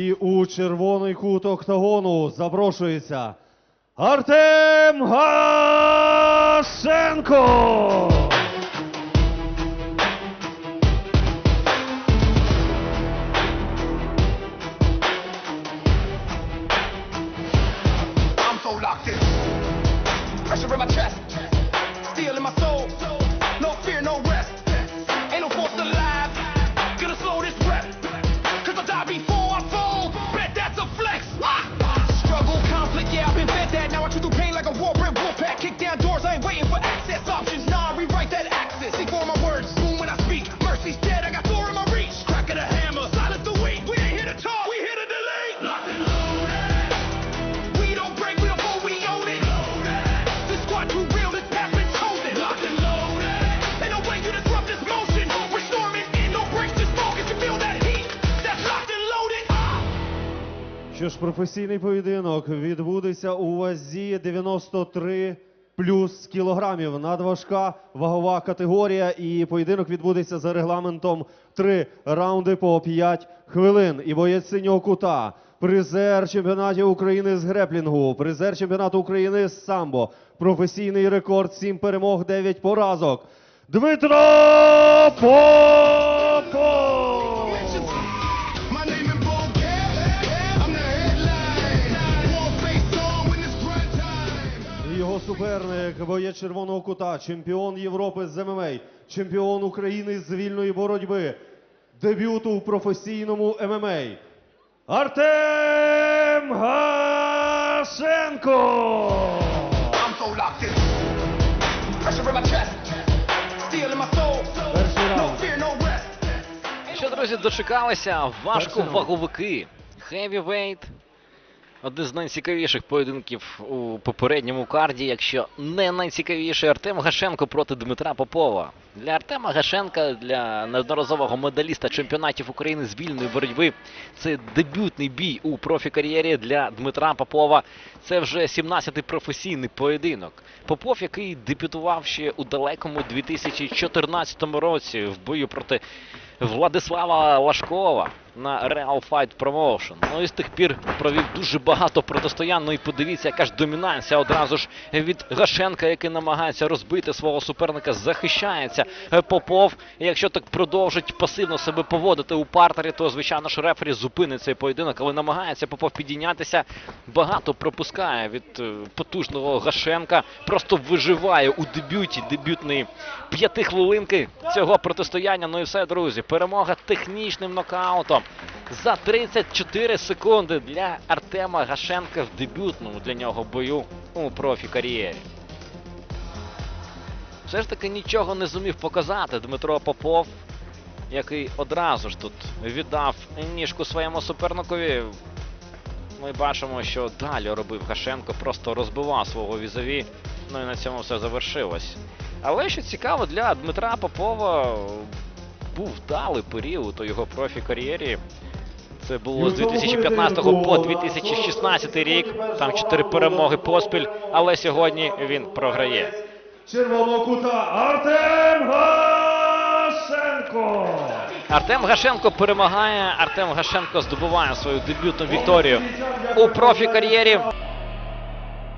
І у червоний кут октагону запрошується Артем Гашенко! I'm so locked in. Pressure in my chest, Що ж, професійний поєдинок відбудеться у вазі 93 плюс кілограмів. Надважка вагова категорія. І поєдинок відбудеться за регламентом 3 раунди по 5 хвилин. І боєць синього кута. Призер чемпіонатів України з греплінгу, призер чемпіонату України з самбо, професійний рекорд 7 перемог, 9 поразок. Дмитро Попов! Його суперник, боєць червоного кута, чемпіон Європи з ММА, чемпіон України з вільної боротьби, дебюту у професійному ММА. Артем Гашенко! Перший раунд. Що, друзі, дочекалися важковаговики. Heavyweight. Один з найцікавіших поєдинків у попередньому карді, якщо не найцікавіший Артем Гашенко проти Дмитра Попова. Для Артема Гашенка, для неодноразового медаліста чемпіонатів України з вільної боротьби, це дебютний бій у профі-кар'єрі для Дмитра Попова. Це вже 17-й професійний поєдинок. Попов, який дебютував ще у далекому 2014 році в бою проти Владислава Лашкова на Real Fight Promotion. Ну і з тих пір провів дуже багато протистоян. Ну і подивіться, яка ж домінанція одразу ж від Гашенка, який намагається розбити свого суперника, захищається Попов. І якщо так продовжить пасивно себе поводити у партері, то звичайно ж рефері зупинить цей поєдинок, але намагається Попов підійнятися. Багато пропускає від е, потужного Гашенка. Просто виживає у дебюті дебютної п'ятихвилинки цього протистояння. Ну і все, друзі. Перемога технічним нокаутом за 34 секунди для Артема Гашенка в дебютному для нього бою у профі-кар'єрі. Все ж таки нічого не зумів показати Дмитро Попов, який одразу ж тут віддав ніжку своєму суперникові. Ми бачимо, що далі робив Гашенко, просто розбивав свого візові. Ну і на цьому все завершилось. Але що цікаво, для Дмитра Попова був вдалий період у його профі-кар'єрі. Це було з 2015 по 2016 рік. Там чотири перемоги поспіль, але сьогодні він програє. Червоного кута Артем Гашенко! Артем Гашенко перемагає. Артем Гашенко здобуває свою дебютну вікторію у профі-кар'єрі.